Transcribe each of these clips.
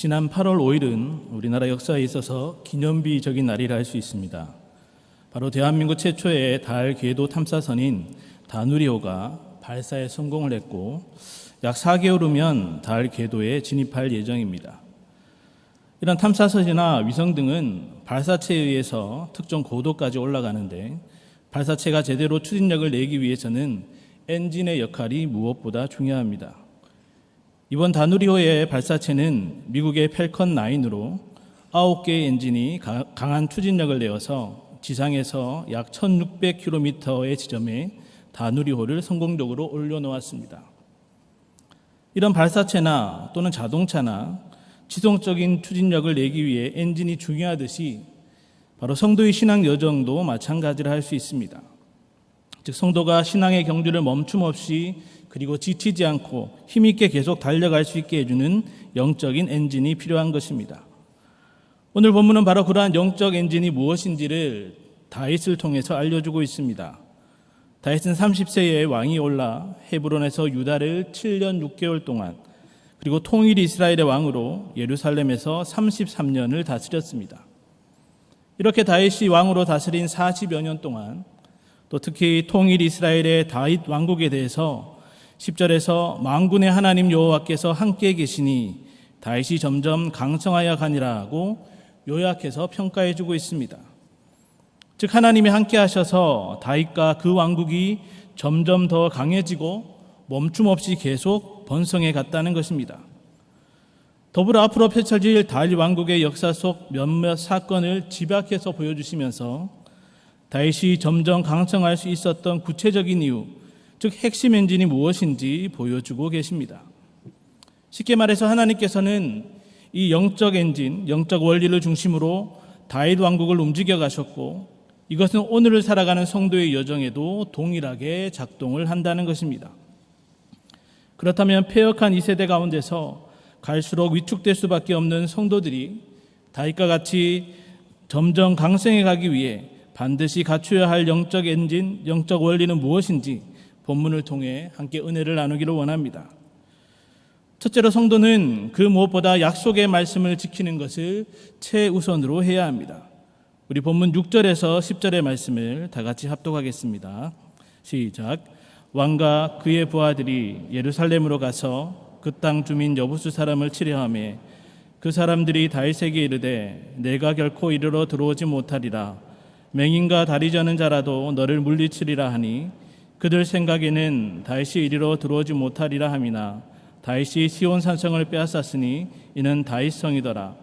지난 8월 5일은 우리나라 역사에 있어서 기념비적인 날이라 할 수 있습니다. 바로 대한민국 최초의 달 궤도 탐사선인 다누리호가 발사에 성공을 했고 약 4개월 후면 달 궤도에 진입할 예정입니다. 이런 탐사선이나 위성 등은 발사체에 의해서 특정 고도까지 올라가는데 발사체가 제대로 추진력을 내기 위해서는 엔진의 역할이 무엇보다 중요합니다. 이번 다누리호의 발사체는 미국의 펠컨 9으로 9개의 엔진이 가- 강한 추진력을 내어서 지상에서 약 1600km의 지점에 다누리호를 성공적으로 올려놓았습니다. 이런 발사체나 또는 자동차나 지속적인 추진력을 내기 위해 엔진이 중요하듯이 바로 성도의 신앙 여정도 마찬가지라 할 수 있습니다. 즉 성도가 신앙의 경주를 멈춤 없이 그리고 지치지 않고 힘있게 계속 달려갈 수 있게 해주는 영적인 엔진이 필요한 것입니다. 오늘 본문은 바로 그러한 영적 엔진이 무엇인지를 다윗을 통해서 알려주고 있습니다. 다윗은 30세의 왕이 올라 헤브론에서 유다를 7년 6개월 동안 그리고 통일 이스라엘의 왕으로 예루살렘에서 33년을 다스렸습니다. 이렇게 다윗이 왕으로 다스린 40여 년 동안 또 특히 통일 이스라엘의 다윗 왕국에 대해서 10절에서 망군의 하나님 여호와께서 함께 계시니 다윗이 점점 강성하여 가니라고 요약해서 평가해 주고 있습니다. 즉 하나님이 함께 하셔서 다윗과 그 왕국이 점점 더 강해지고 멈춤 없이 계속 번성해 갔다는 것입니다. 더불어 앞으로 펼쳐질 다윗 왕국의 역사 속 몇몇 사건을 집약해서 보여주시면서 다윗이 점점 강성할 수 있었던 구체적인 이유, 즉 핵심 엔진이 무엇인지 보여주고 계십니다. 쉽게 말해서 하나님께서는 이 영적 엔진, 영적 원리를 중심으로 다윗 왕국을 움직여 가셨고 이것은 오늘을 살아가는 성도의 여정에도 동일하게 작동을 한다는 것입니다. 그렇다면 폐역한 이 세대 가운데서 갈수록 위축될 수밖에 없는 성도들이 다윗과 같이 점점 강성해 가기 위해 반드시 갖추어야 할 영적 엔진, 영적 원리는 무엇인지 본문을 통해 함께 은혜를 나누기를 원합니다. 첫째로 성도는 그 무엇보다 약속의 말씀을 지키는 것을 최우선으로 해야 합니다. 우리 본문 6절에서 10절의 말씀을 다 같이 합독하겠습니다. 시작. 왕과 그의 부하들이 예루살렘으로 가서 그 땅 주민 여부수 사람을 치려하며 그 사람들이 다윗에게 이르되 내가 결코 이르러 들어오지 못하리라 맹인과 다리 저는 자라도 너를 물리치리라 하니 그들 생각에는 다윗이 이리로 들어오지 못하리라 함이나 다윗이 시온 산성을 빼앗았으니 이는 다윗 성이더라.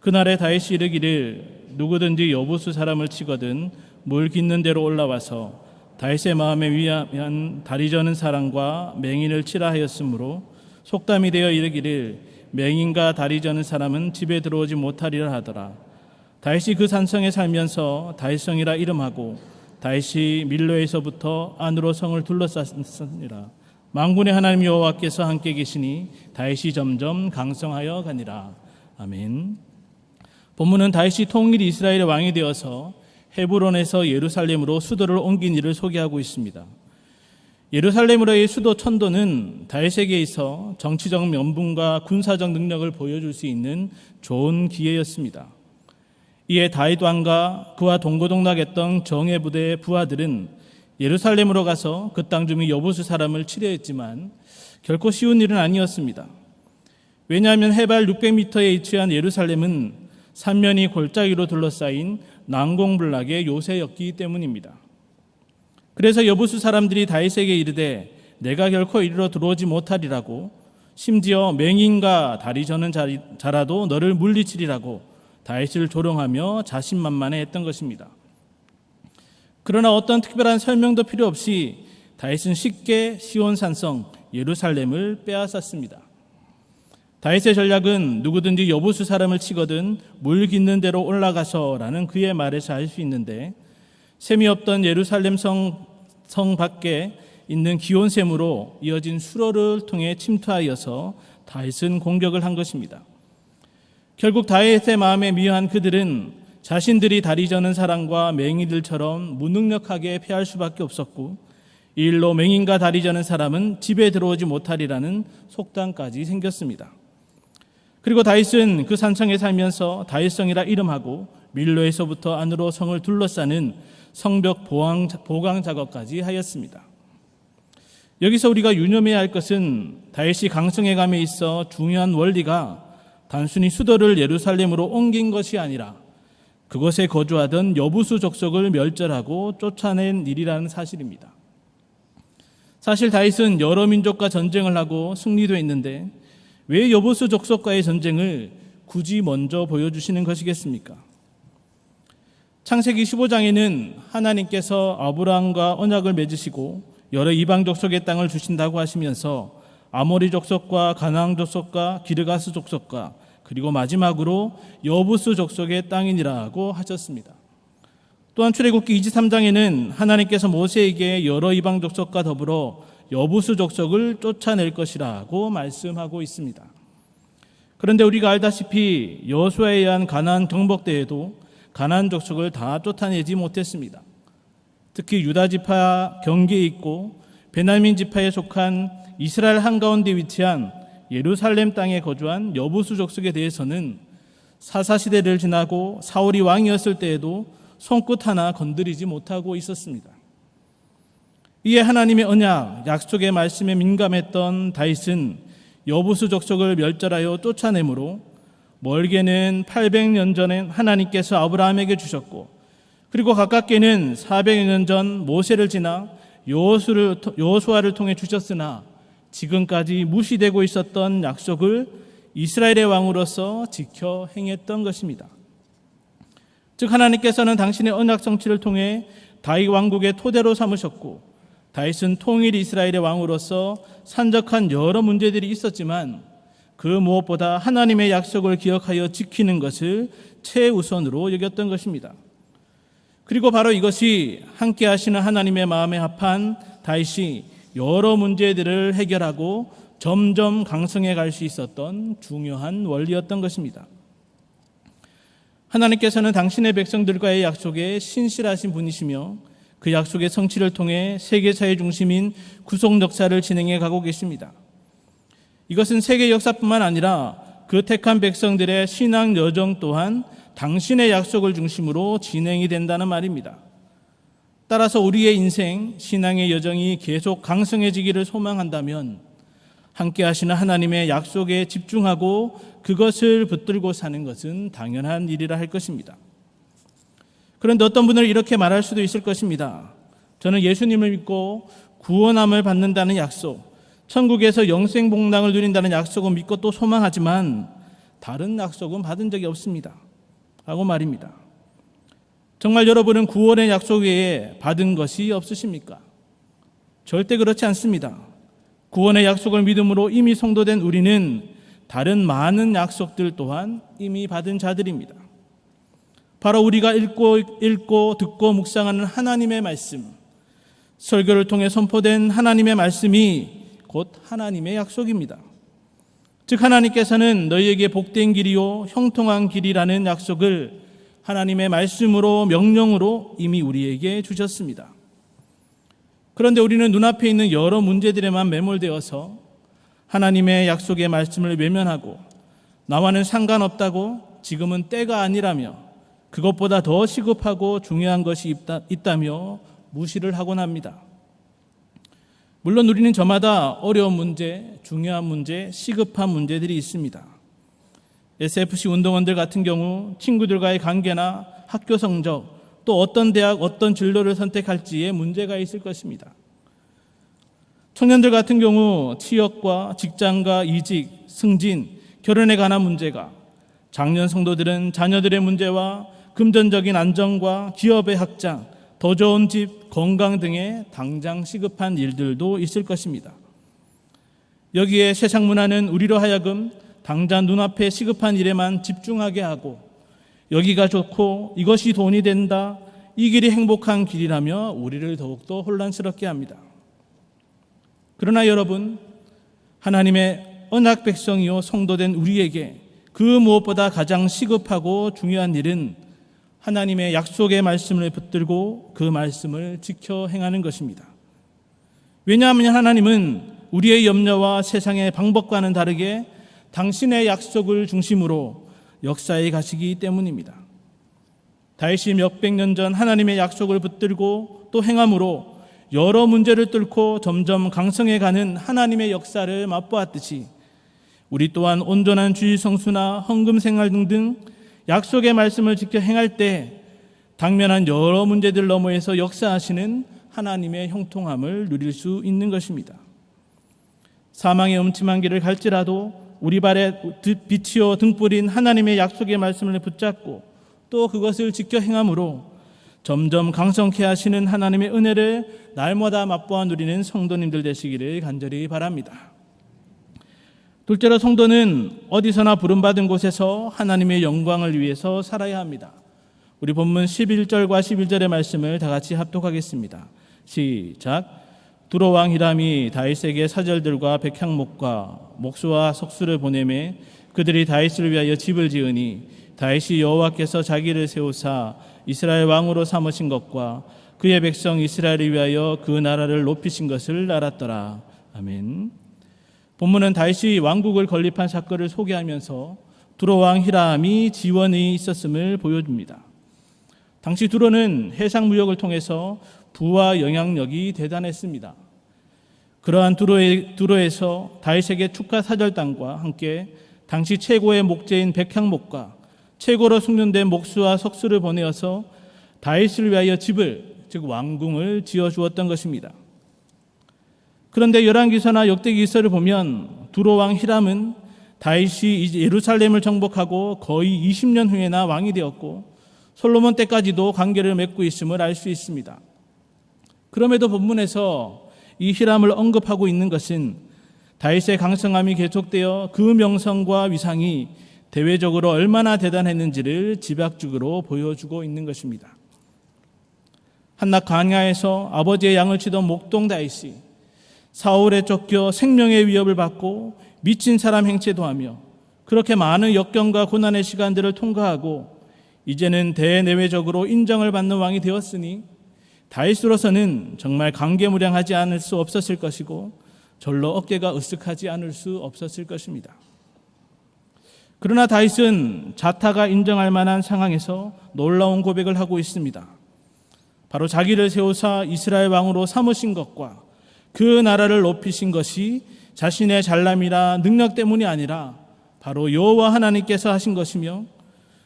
그날에 다윗이 이르기를 누구든지 여부수 사람을 치거든 물 깃는 대로 올라와서 다윗의 마음에 위하면 다리 저는 사람과 맹인을 치라 하였으므로 속담이 되어 이르기를 맹인과 다리 저는 사람은 집에 들어오지 못하리라 하더라 다윗이 그 산성에 살면서 다윗성이라 이름하고 다윗이 밀로에서부터 안으로 성을 둘러쌌으니라 망군의 하나님 여호와께서 함께 계시니 다윗이 점점 강성하여 가니라 아멘. 본문은 다윗이 통일 이스라엘의 왕이 되어서 헤브론에서 예루살렘으로 수도를 옮긴 일을 소개하고 있습니다. 예루살렘으로의 수도 천도는 다윗에게 있어 정치적 면분과 군사적 능력을 보여줄 수 있는 좋은 기회였습니다. 이에 다윗 왕과 그와 동고동락했던 정예 부대의 부하들은 예루살렘으로 가서 그 땅 주민 여부수 사람을 치려했지만 결코 쉬운 일은 아니었습니다. 왜냐하면 해발 600m에 위치한 예루살렘은 삼면이 골짜기로 둘러싸인 난공불락의 요새였기 때문입니다. 그래서 여부수 사람들이 다윗에게 이르되 내가 결코 이리로 들어오지 못하리라고 심지어 맹인과 다리 저는 자- 자라도 너를 물리치리라고 다윗을 조롱하며 자신만만해 했던 것입니다. 그러나 어떤 특별한 설명도 필요 없이 다윗은 쉽게 시온 산성 예루살렘을 빼앗았습니다. 다윗의 전략은 누구든지 여부수 사람을 치거든 물 깃는 대로 올라가서라는 그의 말에서 알 수 있는데 셈이 없던 예루살렘 성, 성 밖에 있는 기온샘으로 이어진 수로를 통해 침투하여서 다윗은 공격을 한 것입니다. 결국 다윗의 마음에 미워한 그들은 자신들이 다리 저는 사람과 맹인들처럼 무능력하게 패할 수밖에 없었고 이 일로 맹인과 다리 저는 사람은 집에 들어오지 못하리라는 속담까지 생겼습니다. 그리고 다윗은 그 산성에 살면서 다윗성이라 이름하고 밀로에서부터 안으로 성을 둘러싸는 성벽 보강, 보강 작업까지 하였습니다. 여기서 우리가 유념해야 할 것은 다윗이 강성에 감에 있어 중요한 원리가 단순히 수도를 예루살렘으로 옮긴 것이 아니라 그곳에 거주하던 여부수 족속을 멸절하고 쫓아낸 일이라는 사실입니다. 사실 다윗은 여러 민족과 전쟁을 하고 승리도 했는데 왜 여부수 족속과의 전쟁을 굳이 먼저 보여주시는 것이겠습니까? 창세기 15장에는 하나님께서 아브라함과 언약을 맺으시고 여러 이방 족속의 땅을 주신다고 하시면서 아모리 족속과 가나안 족속과 기르가스 족속과 그리고 마지막으로 여부스 족속의 땅이니라고 하셨습니다. 또한 출애굽기 23장에는 하나님께서 모세에게 여러 이방 족속과 더불어 여부스 족속을 쫓아낼 것이라고 말씀하고 있습니다. 그런데 우리가 알다시피 여수아에 의한 가나안 정복대에도 가나안 족속을 다 쫓아내지 못했습니다. 특히 유다 지파 경계에 있고 베냐민 지파에 속한 이스라엘 한가운데 위치한 예루살렘 땅에 거주한 여부수 족속에 대해서는 사사 시대를 지나고 사울이 왕이었을 때에도 손끝 하나 건드리지 못하고 있었습니다. 이에 하나님의 언약, 약속의 말씀에 민감했던 다윗은 여부수 족속을 멸절하여 쫓아내므로 멀게는 800년 전에 하나님께서 아브라함에게 주셨고 그리고 가깝게는 400년 전 모세를 지나 여호수아를 통해 주셨으나 지금까지 무시되고 있었던 약속을 이스라엘의 왕으로서 지켜 행했던 것입니다. 즉 하나님께서는 당신의 언약 성취를 통해 다윗 왕국의 토대로 삼으셨고 다윗은 통일 이스라엘의 왕으로서 산적한 여러 문제들이 있었지만 그 무엇보다 하나님의 약속을 기억하여 지키는 것을 최우선으로 여겼던 것입니다. 그리고 바로 이것이 함께 하시는 하나님의 마음에 합한 다윗이 여러 문제들을 해결하고 점점 강성해 갈 수 있었던 중요한 원리였던 것입니다. 하나님께서는 당신의 백성들과의 약속에 신실하신 분이시며 그 약속의 성취를 통해 세계사의 중심인 구속 역사를 진행해 가고 계십니다. 이것은 세계 역사뿐만 아니라 그 택한 백성들의 신앙 여정 또한 당신의 약속을 중심으로 진행이 된다는 말입니다. 따라서 우리의 인생, 신앙의 여정이 계속 강성해지기를 소망한다면 함께 하시는 하나님의 약속에 집중하고 그것을 붙들고 사는 것은 당연한 일이라 할 것입니다. 그런데 어떤 분은 이렇게 말할 수도 있을 것입니다. 저는 예수님을 믿고 구원함을 받는다는 약속, 천국에서 영생 복락을 누린다는 약속은 믿고 또 소망하지만 다른 약속은 받은 적이 없습니다. 라고 말입니다. 정말 여러분은 구원의 약속 외에 받은 것이 없으십니까? 절대 그렇지 않습니다. 구원의 약속을 믿음으로 이미 성도된 우리는 다른 많은 약속들 또한 이미 받은 자들입니다. 바로 우리가 읽고 읽고 듣고 묵상하는 하나님의 말씀, 설교를 통해 선포된 하나님의 말씀이 곧 하나님의 약속입니다. 즉 하나님께서는 너희에게 복된 길이요 형통한 길이라는 약속을 하나님의 말씀으로 명령으로 이미 우리에게 주셨습니다. 그런데 우리는 눈앞에 있는 여러 문제들에만 매몰되어서 하나님의 약속의 말씀을 외면하고 나와는 상관없다고 지금은 때가 아니라며 그것보다 더 시급하고 중요한 것이 있다, 있다며 무시를 하곤 합니다. 물론 우리는 저마다 어려운 문제, 중요한 문제, 시급한 문제들이 있습니다. SFC 운동원들 같은 경우 친구들과의 관계나 학교 성적, 또 어떤 대학, 어떤 진로를 선택할지에 문제가 있을 것입니다. 청년들 같은 경우 취업과 직장과 이직, 승진, 결혼에 관한 문제가, 장년 성도들은 자녀들의 문제와 금전적인 안정과 기업의 확장, 더 좋은 집, 건강 등의 당장 시급한 일들도 있을 것입니다. 여기에 세상 문화는 우리로 하여금 당장 눈앞에 시급한 일에만 집중하게 하고 여기가 좋고 이것이 돈이 된다, 이 길이 행복한 길이라며 우리를 더욱더 혼란스럽게 합니다. 그러나 여러분, 하나님의 언약 백성이요 성도된 우리에게 그 무엇보다 가장 시급하고 중요한 일은 하나님의 약속의 말씀을 붙들고 그 말씀을 지켜 행하는 것입니다. 왜냐하면 하나님은 우리의 염려와 세상의 방법과는 다르게 당신의 약속을 중심으로 역사에 가시기 때문입니다. 다윗이 몇백 년 전 하나님의 약속을 붙들고 또 행함으로 여러 문제를 뚫고 점점 강성해 가는 하나님의 역사를 맛보았듯이 우리 또한 온전한 주의 성수나 헌금 생활 등등 약속의 말씀을 지켜 행할 때 당면한 여러 문제들 너머에서 역사하시는 하나님의 형통함을 누릴 수 있는 것입니다. 사망의 음침한 길을 갈지라도 우리 발에 비치어 등불인 하나님의 약속의 말씀을 붙잡고 또 그것을 지켜 행함으로 점점 강성케 하시는 하나님의 은혜를 날마다 맛보아 누리는 성도님들 되시기를 간절히 바랍니다. 둘째로 성도는 어디서나 부름받은 곳에서 하나님의 영광을 위해서 살아야 합니다. 우리 본문 11절과 11절의 말씀을 다 같이 합독하겠습니다. 시작. 두로 왕 히람이 다윗에게 사절들과 백향목과 목수와 석수를 보내매 그들이 다윗을 위하여 집을 지으니 다윗이 여호와께서 자기를 세우사 이스라엘 왕으로 삼으신 것과 그의 백성 이스라엘을 위하여 그 나라를 높이신 것을 알았더라. 아멘. 본문은 다윗이 왕국을 건립한 사건을 소개하면서 두로 왕 히람이 지원이 있었음을 보여줍니다. 당시 두로는 해상 무역을 통해서 부와 영향력이 대단했습니다. 그러한 두로에, 두로에서 다윗에게 축하 사절단과 함께 당시 최고의 목재인 백향목과 최고로 숙련된 목수와 석수를 보내어서 다윗을 위하여 집을 즉 왕궁을 지어 주었던 것입니다. 그런데 열왕기서나 역대기서를 보면 두로 왕 히람은 다윗이 예루살렘을 정복하고 거의 20년 후에나 왕이 되었고 솔로몬 때까지도 관계를 맺고 있음을 알 수 있습니다. 그럼에도 본문에서 이 히람을 언급하고 있는 것은 다윗의 강성함이 계속되어 그 명성과 위상이 대외적으로 얼마나 대단했는지를 집약적으로 보여주고 있는 것입니다. 한낮 광야에서 아버지의 양을 치던 목동 다윗이 사울에 쫓겨 생명의 위협을 받고 미친 사람 행체도 하며 그렇게 많은 역경과 고난의 시간들을 통과하고 이제는 대내외적으로 인정을 받는 왕이 되었으니 다윗으로서는 정말 강개무량하지 않을 수 없었을 것이고 절로 어깨가 으쓱하지 않을 수 없었을 것입니다. 그러나 다윗은 자타가 인정할 만한 상황에서 놀라운 고백을 하고 있습니다. 바로 자기를 세우사 이스라엘 왕으로 삼으신 것과 그 나라를 높이신 것이 자신의 잘남이라 능력 때문이 아니라 바로 여호와 하나님께서 하신 것이며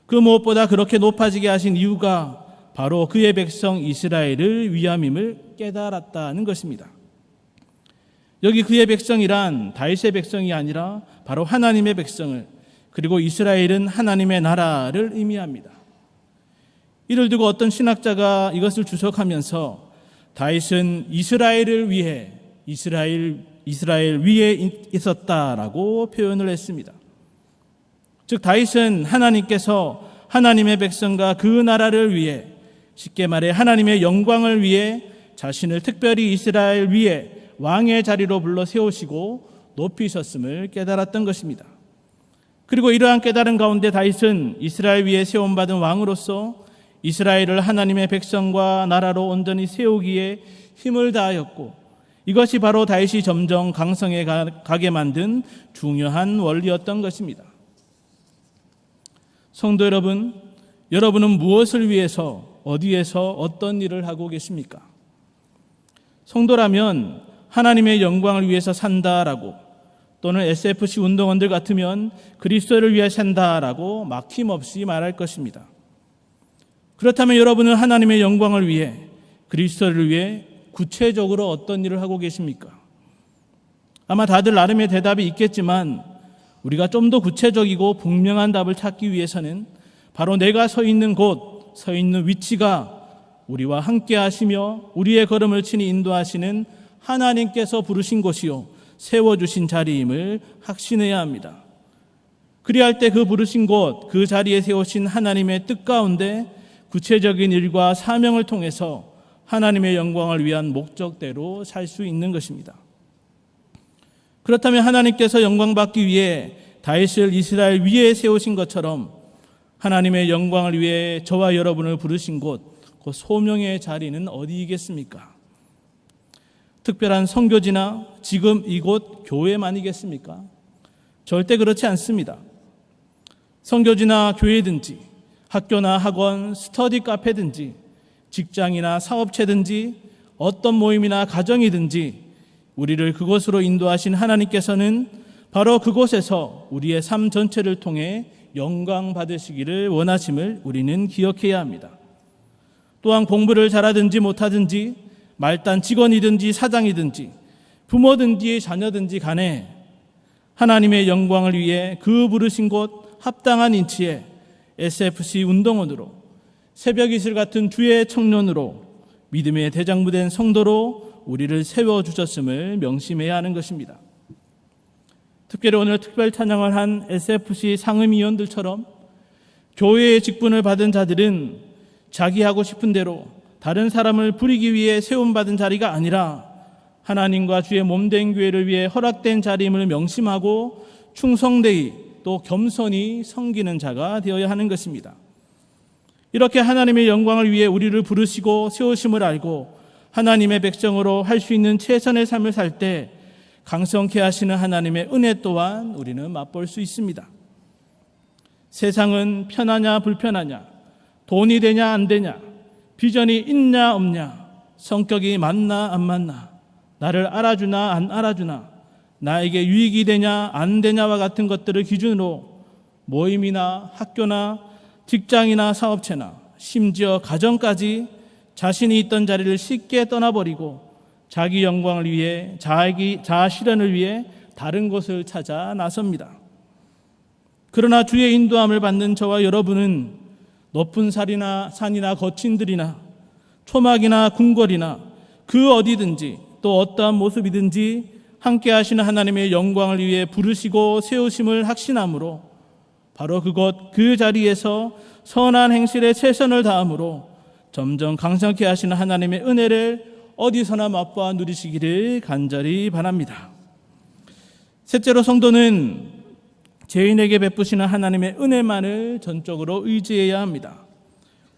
그 무엇보다 그렇게 높아지게 하신 이유가 바로 그의 백성 이스라엘을 위함임을 깨달았다는 것입니다. 여기 그의 백성이란 다윗의 백성이 아니라 바로 하나님의 백성을 그리고 이스라엘은 하나님의 나라를 의미합니다. 이를 두고 어떤 신학자가 이것을 주석하면서 다윗은 이스라엘을 위해 이스라엘 이스라엘 위에 있었다라고 표현을 했습니다. 즉 다윗은 하나님께서 하나님의 백성과 그 나라를 위해 쉽게 말해 하나님의 영광을 위해 자신을 특별히 이스라엘 위에 왕의 자리로 불러 세우시고 높이셨음을 깨달았던 것입니다. 그리고 이러한 깨달은 가운데 다윗은 이스라엘 위에 세움받은 왕으로서 이스라엘을 하나님의 백성과 나라로 온전히 세우기에 힘을 다하였고 이것이 바로 다윗이 점점 강성해 가게 만든 중요한 원리였던 것입니다. 성도 여러분, 여러분은 무엇을 위해서 어디에서 어떤 일을 하고 계십니까? 성도라면 하나님의 영광을 위해서 산다라고 또는 SFC 운동원들 같으면 그리스도를 위해 산다라고 막힘없이 말할 것입니다. 그렇다면 여러분은 하나님의 영광을 위해 그리스도를 위해 구체적으로 어떤 일을 하고 계십니까? 아마 다들 나름의 대답이 있겠지만 우리가 좀 더 구체적이고 분명한 답을 찾기 위해서는 바로 내가 서 있는 곳, 서 있는 위치가 우리와 함께 하시며 우리의 걸음을 친히 인도하시는 하나님께서 부르신 곳이요. 세워주신 자리임을 확신해야 합니다. 그리할 때 그 부르신 곳, 그 자리에 세우신 하나님의 뜻 가운데 구체적인 일과 사명을 통해서 하나님의 영광을 위한 목적대로 살 수 있는 것입니다. 그렇다면 하나님께서 영광 받기 위해 다윗을 이스라엘 위에 세우신 것처럼 하나님의 영광을 위해 저와 여러분을 부르신 곳, 그 소명의 자리는 어디이겠습니까? 특별한 성교지나 지금 이곳 교회만이겠습니까? 절대 그렇지 않습니다. 성교지나 교회든지 학교나 학원, 스터디 카페든지 직장이나 사업체든지 어떤 모임이나 가정이든지 우리를 그곳으로 인도하신 하나님께서는 바로 그곳에서 우리의 삶 전체를 통해 영광 받으시기를 원하심을 우리는 기억해야 합니다. 또한 공부를 잘하든지 못하든지 말단 직원이든지 사장이든지 부모든지 자녀든지 간에 하나님의 영광을 위해 그 부르신 곳 합당한 인치에 SFC 운동원으로 새벽 이슬 같은 주의 청년으로 믿음의 대장부된 성도로 우리를 세워 주셨음을 명심해야 하는 것입니다. 특별히 오늘 특별 찬양을 한 SFC 상임위원들처럼 교회의 직분을 받은 자들은 자기 하고 싶은 대로 다른 사람을 부리기 위해 세움받은 자리가 아니라 하나님과 주의 몸된 교회를 위해 허락된 자리임을 명심하고 충성되이 또 겸손히 섬기는 자가 되어야 하는 것입니다. 이렇게 하나님의 영광을 위해 우리를 부르시고 세우심을 알고 하나님의 백성으로 할 수 있는 최선의 삶을 살 때 강성케 하시는 하나님의 은혜 또한 우리는 맛볼 수 있습니다. 세상은 편하냐 불편하냐 돈이 되냐 안 되냐 비전이 있냐 없냐 성격이 맞나 안 맞나 나를 알아주나 안 알아주나 나에게 유익이 되냐 안 되냐와 같은 것들을 기준으로 모임이나 학교나 직장이나 사업체나 심지어 가정까지 자신이 있던 자리를 쉽게 떠나버리고 자기 영광을 위해 자기 자아 실현을 위해 다른 곳을 찾아 나섭니다. 그러나 주의 인도함을 받는 저와 여러분은 높은 산이나 산이나 거친 들이나 초막이나 궁궐이나 그 어디든지 또 어떠한 모습이든지 함께 하시는 하나님의 영광을 위해 부르시고 세우심을 확신함으로 바로 그곳 그 자리에서 선한 행실에 최선을 다함으로 점점 강성케 하시는 하나님의 은혜를 어디서나 맛보아 누리시기를 간절히 바랍니다. 셋째로 성도는 죄인에게 베푸시는 하나님의 은혜만을 전적으로 의지해야 합니다.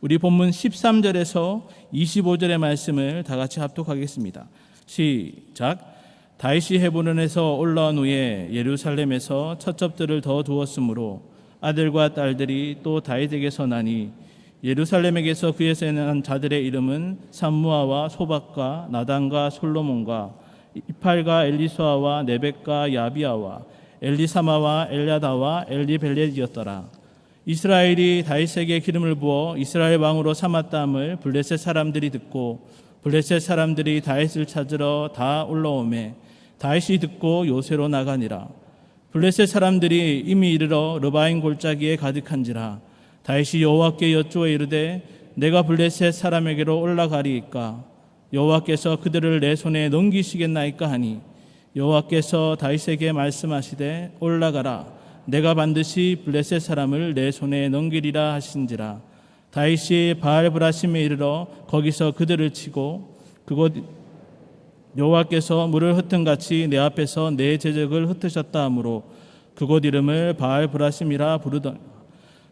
우리 본문 13절에서 25절의 말씀을 다 같이 합독하겠습니다. 시작. 다윗이 헤브론에서 올라온 후에 예루살렘에서 첫접들을 더 두었으므로 아들과 딸들이 또 다윗에게서 나니 예루살렘에게서 그에서 난 자들의 이름은 삼무아와 소박과 나단과 솔로몬과 이팔과 엘리수아와 네벡과 야비아와 엘리사마와 엘야다와 엘리벨렛이었더라. 이스라엘이 다윗에게 기름을 부어 이스라엘 왕으로 삼았다함을 블레셋 사람들이 듣고 블레셋 사람들이 다윗을 찾으러 다 올라오매 다윗이 듣고 요새로 나가니라. 블레셋 사람들이 이미 이르러 르바인 골짜기에 가득한지라. 다윗이 여호와께 여쭈어 이르되 내가 블레셋 사람에게로 올라가리이까? 여호와께서 그들을 내 손에 넘기시겠나이까 하니? 여호와께서 다윗에게 말씀하시되 올라가라. 내가 반드시 블레셋 사람을 내 손에 넘기리라 하신지라. 다윗이 바알 브라심에 이르러 거기서 그들을 치고 그곳 여호와께서 물을 흩은 같이 내 앞에서 내 제적을 흩으셨다 하므로 그곳 이름을 바알 브라심이라 부르던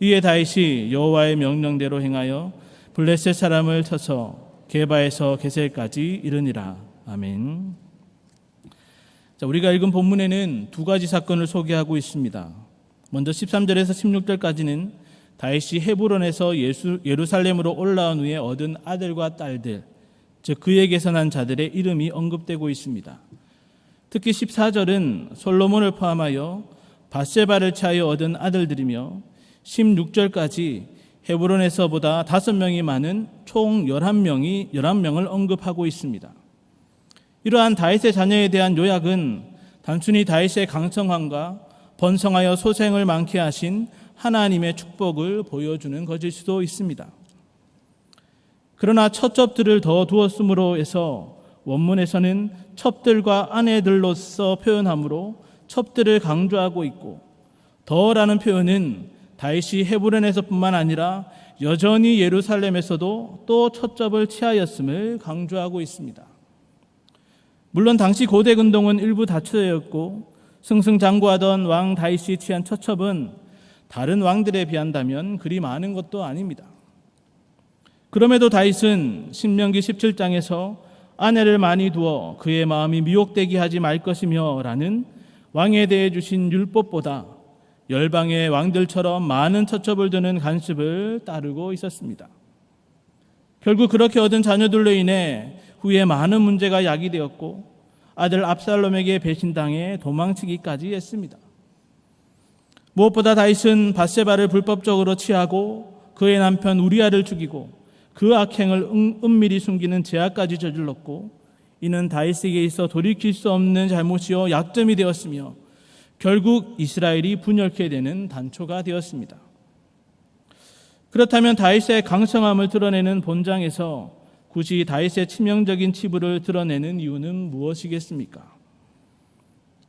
이에 다윗이 여호와의 명령대로 행하여 블레셋 사람을 쳐서 게바에서 게셀까지 이르니라 아멘. 자, 우리가 읽은 본문에는 두 가지 사건을 소개하고 있습니다. 먼저 13절에서 16절까지는 다윗이 헤브론에서 예수, 예루살렘으로 올라온 후에 얻은 아들과 딸들, 즉 그에게서 난 자들의 이름이 언급되고 있습니다. 특히 14절은 솔로몬을 포함하여 바세바를 차여 얻은 아들들이며 16절까지 헤브론에서보다 다섯 명이 많은 총 11명이 11명을 언급하고 있습니다. 이러한 다윗의 자녀에 대한 요약은 단순히 다윗의 강성함과 번성하여 소생을 많게 하신 하나님의 축복을 보여주는 것일 수도 있습니다. 그러나 첩첩들을 더 두었으므로 해서 원문에서는 첩들과 아내들로서 표현하므로 첩들을 강조하고 있고 더라는 표현은 다윗이 헤브론에서뿐만 아니라 여전히 예루살렘에서도 또 초점을 취하였음을 강조하고 있습니다. 물론 당시 고대 근동은 일부 다처였고 승승장구하던 왕 다윗이 취한 처첩은 다른 왕들에 비한다면 그리 많은 것도 아닙니다. 그럼에도 다윗은 신명기 17장에서 아내를 많이 두어 그의 마음이 미혹되게 하지 말 것이며 라는 왕에 대해 주신 율법보다 열방의 왕들처럼 많은 처첩을 두는 간습을 따르고 있었습니다. 결국 그렇게 얻은 자녀들로 인해 후에 많은 문제가 야기되었고 아들 압살롬에게 배신당해 도망치기까지 했습니다. 무엇보다 다윗은 바세바를 불법적으로 취하고 그의 남편 우리아를 죽이고 그 악행을 은- 은밀히 숨기는 죄악까지 저질렀고 이는 다윗에게 있어 돌이킬 수 없는 잘못이요 약점이 되었으며 결국 이스라엘이 분열케 되는 단초가 되었습니다. 그렇다면 다윗의 강성함을 드러내는 본장에서 굳이 다윗의 치명적인 치부를 드러내는 이유는 무엇이겠습니까?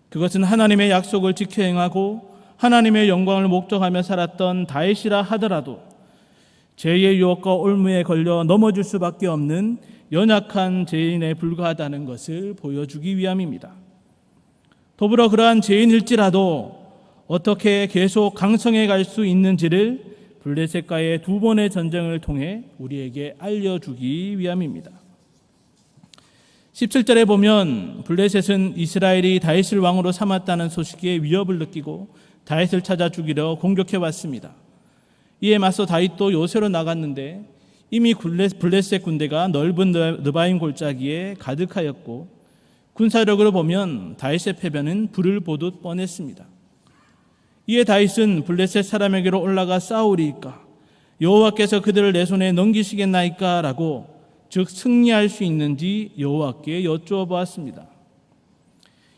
그것은 하나님의 약속을 지켜 행하고 하나님의 영광을 목적하며 살았던 다윗이라 하더라도 죄의 유혹과 올무에 걸려 넘어질 수밖에 없는 연약한 죄인에 불과하다는 것을 보여주기 위함입니다. 더불어 그러한 죄인일지라도 어떻게 계속 강성해 갈 수 있는지를 블레셋과의 두 번의 전쟁을 통해 우리에게 알려주기 위함입니다. 17절에 보면 블레셋은 이스라엘이 다윗을 왕으로 삼았다는 소식에 위협을 느끼고 다윗을 찾아 죽이려 공격해 왔습니다. 이에 맞서 다윗도 요새로 나갔는데 이미 블레- 블레셋 군대가 넓은 느- 느바임 골짜기에 가득하였고 군사력으로 보면 다윗의 패배는 불을 보듯 뻔했습니다. 이에 다윗은 블레셋 사람에게로 올라가 싸우리이까 여호와께서 그들을 내 손에 넘기시겠나이까라고 즉 승리할 수 있는지 여호와께 여쭈어 보았습니다.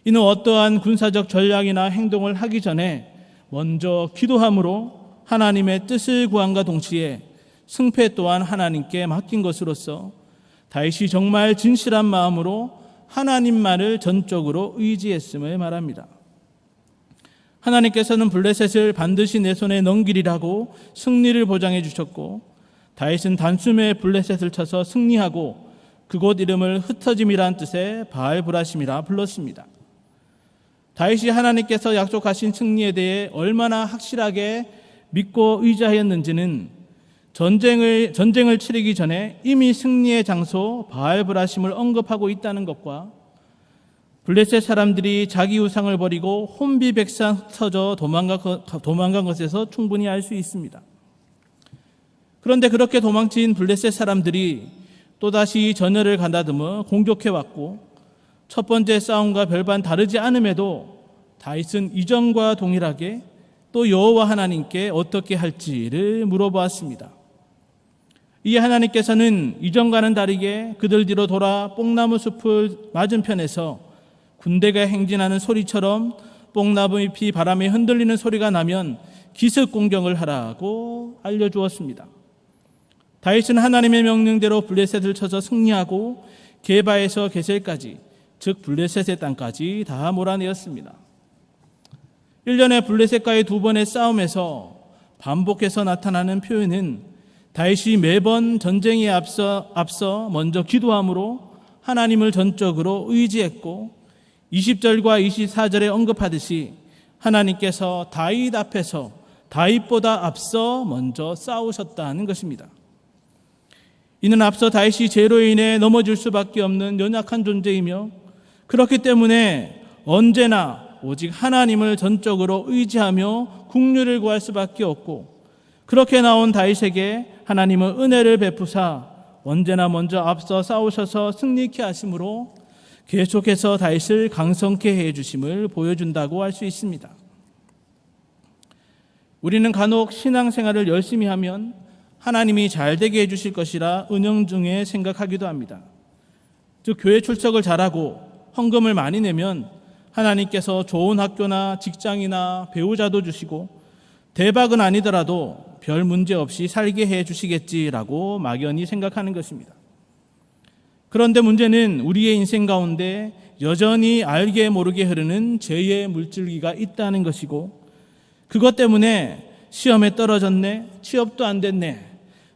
이는 어떠한 군사적 전략이나 행동을 하기 전에 먼저 기도함으로 하나님의 뜻을 구함과 동시에 승패 또한 하나님께 맡긴 것으로서 다윗이 정말 진실한 마음으로 하나님만을 전적으로 의지했음을 말합니다. 하나님께서는 블레셋을 반드시 내 손에 넘기리라고 승리를 보장해 주셨고 다윗은 단숨에 블레셋을 쳐서 승리하고 그곳 이름을 흩어짐이란 뜻의 바알 브라심이라 불렀습니다. 다윗이 하나님께서 약속하신 승리에 대해 얼마나 확실하게 믿고 의지하였는지는 전쟁을 전쟁을 치르기 전에 이미 승리의 장소 바알브라심을 언급하고 있다는 것과 블레셋 사람들이 자기 우상을 버리고 혼비백산 도망가, 도망간 것에서 충분히 알 수 있습니다. 그런데 그렇게 도망친 블레셋 사람들이 또다시 전열을 가다듬어 공격해 왔고 첫 번째 싸움과 별반 다르지 않음에도 다윗은 이전과 동일하게 또 여호와 하나님께 어떻게 할지를 물어보았습니다. 이 하나님께서는 이전과는 다르게 그들 뒤로 돌아 뽕나무 숲을 맞은편에서 군대가 행진하는 소리처럼 뽕나무 잎이 바람에 흔들리는 소리가 나면 기습 공격을 하라고 알려주었습니다. 다윗은 하나님의 명령대로 블레셋을 쳐서 승리하고 게바에서 게셀까지 즉 블레셋의 땅까지 다 몰아내었습니다. 1년의 블레셋과의 두 번의 싸움에서 반복해서 나타나는 표현은 다윗이 매번 전쟁에 앞서 앞서 먼저 기도함으로 하나님을 전적으로 의지했고 20절과 24절에 언급하듯이 하나님께서 다윗 앞에서 다윗보다 앞서 먼저 싸우셨다는 것입니다. 이는 앞서 다윗이 죄로 인해 넘어질 수밖에 없는 연약한 존재이며 그렇기 때문에 언제나 오직 하나님을 전적으로 의지하며 국류를 구할 수밖에 없고 그렇게 나온 다윗에게 하나님은 은혜를 베푸사 언제나 먼저 앞서 싸우셔서 승리케 하심으로 계속해서 다윗을 강성케 해 주심을 보여준다고 할 수 있습니다. 우리는 간혹 신앙생활을 열심히 하면 하나님이 잘 되게 해 주실 것이라 은영중에 생각하기도 합니다. 즉 교회 출석을 잘하고 헌금을 많이 내면 하나님께서 좋은 학교나 직장이나 배우자도 주시고 대박은 아니더라도 별 문제 없이 살게 해 주시겠지라고 막연히 생각하는 것입니다. 그런데 문제는 우리의 인생 가운데 여전히 알게 모르게 흐르는 죄의 물줄기가 있다는 것이고 그것 때문에 시험에 떨어졌네, 취업도 안 됐네,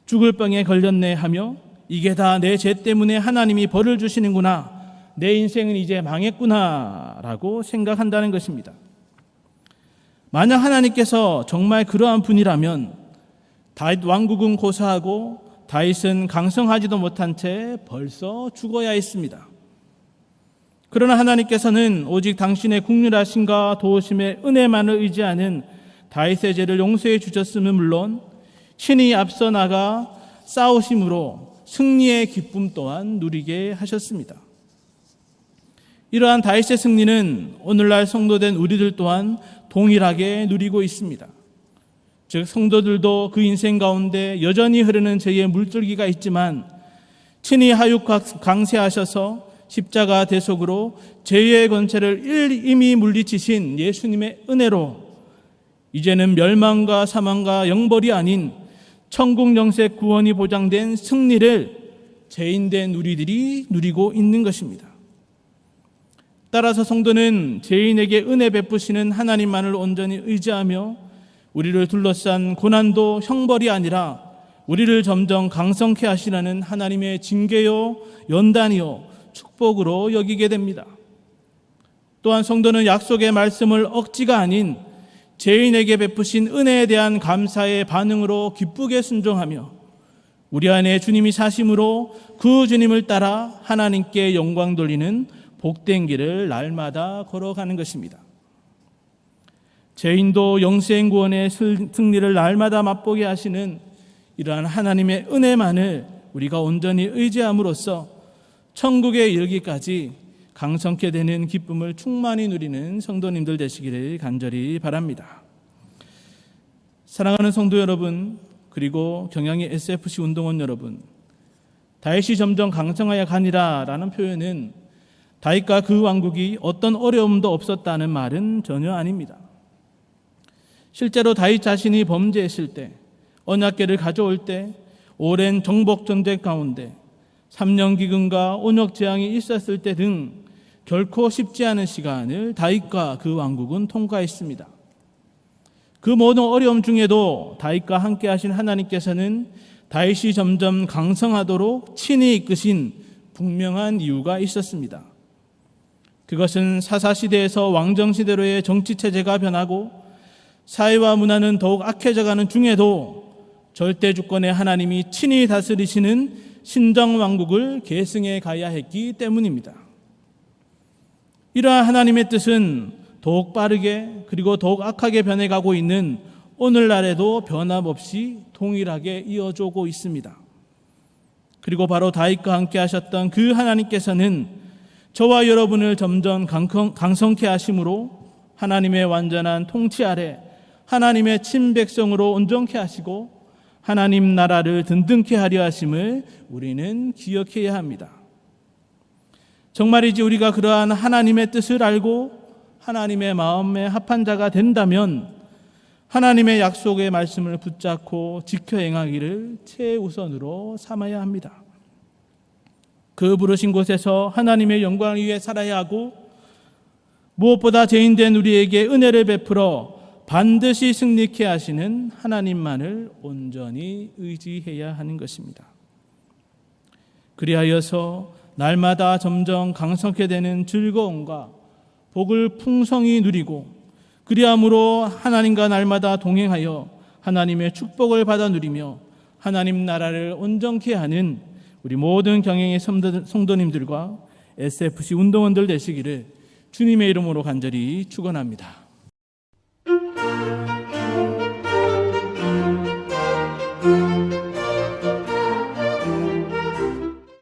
죽을 병에 걸렸네 하며 이게 다 내 죄 때문에 하나님이 벌을 주시는구나, 내 인생은 이제 망했구나 라고 생각한다는 것입니다. 만약 하나님께서 정말 그러한 분이라면 다윗 왕국은 고사하고 다윗은 강성하지도 못한 채 벌써 죽어야 했습니다. 그러나 하나님께서는 오직 당신의 국률하심과 도우심의 은혜만을 의지하는 다윗의 죄를 용서해 주셨음은 물론 신이 앞서 나가 싸우심으로 승리의 기쁨 또한 누리게 하셨습니다. 이러한 다윗의 승리는 오늘날 성도된 우리들 또한 동일하게 누리고 있습니다. 즉 성도들도 그 인생 가운데 여전히 흐르는 죄의 물줄기가 있지만 친히 하육 강세하셔서 십자가 대속으로 죄의 권세를 이미 물리치신 예수님의 은혜로 이제는 멸망과 사망과 영벌이 아닌 천국 영생 구원이 보장된 승리를 죄인된 우리들이 누리고 있는 것입니다. 따라서 성도는 죄인에게 은혜 베푸시는 하나님만을 온전히 의지하며 우리를 둘러싼 고난도 형벌이 아니라 우리를 점점 강성케 하시라는 하나님의 징계요, 연단이요, 축복으로 여기게 됩니다. 또한 성도는 약속의 말씀을 억지가 아닌 죄인에게 베푸신 은혜에 대한 감사의 반응으로 기쁘게 순종하며 우리 안에 주님이 사심으로 그 주님을 따라 하나님께 영광 돌리는 복된 길을 날마다 걸어가는 것입니다. 죄인도 영생 구원의 승리를 날마다 맛보게 하시는 이러한 하나님의 은혜만을 우리가 온전히 의지함으로써 천국에 이르기까지 강성케 되는 기쁨을 충만히 누리는 성도님들 되시기를 간절히 바랍니다. 사랑하는 성도 여러분, 그리고 경양의 SFC 운동원 여러분, 다윗이 점점 강성하여 가니라라는 표현은 다윗과 그 왕국이 어떤 어려움도 없었다는 말은 전혀 아닙니다. 실제로 다윗 자신이 범죄했을 때, 언약계를 가져올 때, 오랜 정복 전쟁 가운데 3년 기근과 온역 재앙이 있었을 때 등 결코 쉽지 않은 시간을 다윗과 그 왕국은 통과했습니다. 그 모든 어려움 중에도 다윗과 함께 하신 하나님께서는 다윗이 점점 강성하도록 친히 이끄신 분명한 이유가 있었습니다. 그것은 사사시대에서 왕정시대로의 정치체제가 변하고 사회와 문화는 더욱 악해져가는 중에도 절대 주권의 하나님이 친히 다스리시는 신정 왕국을 계승해 가야 했기 때문입니다. 이러한 하나님의 뜻은 더욱 빠르게 그리고 더욱 악하게 변해가고 있는 오늘날에도 변함없이 동일하게 이어져오고 있습니다. 그리고 바로 다윗과 함께 하셨던 그 하나님께서는 저와 여러분을 점점 강성케 하심으로 하나님의 완전한 통치 아래 하나님의 친백성으로 온전케 하시고 하나님 나라를 든든케 하려 하심을 우리는 기억해야 합니다. 정말이지 우리가 그러한 하나님의 뜻을 알고 하나님의 마음에 합한 자가 된다면 하나님의 약속의 말씀을 붙잡고 지켜 행하기를 최우선으로 삼아야 합니다. 그 부르신 곳에서 하나님의 영광을 위해 살아야 하고 무엇보다 죄인된 우리에게 은혜를 베풀어 반드시 승리케 하시는 하나님만을 온전히 의지해야 하는 것입니다. 그리하여서 날마다 점점 강성케 되는 즐거움과 복을 풍성히 누리고 그리함으로 하나님과 날마다 동행하여 하나님의 축복을 받아 누리며 하나님 나라를 온전케 하는 우리 모든 경영의 성도님들과 SFC 운동원들 되시기를 주님의 이름으로 간절히 축원합니다.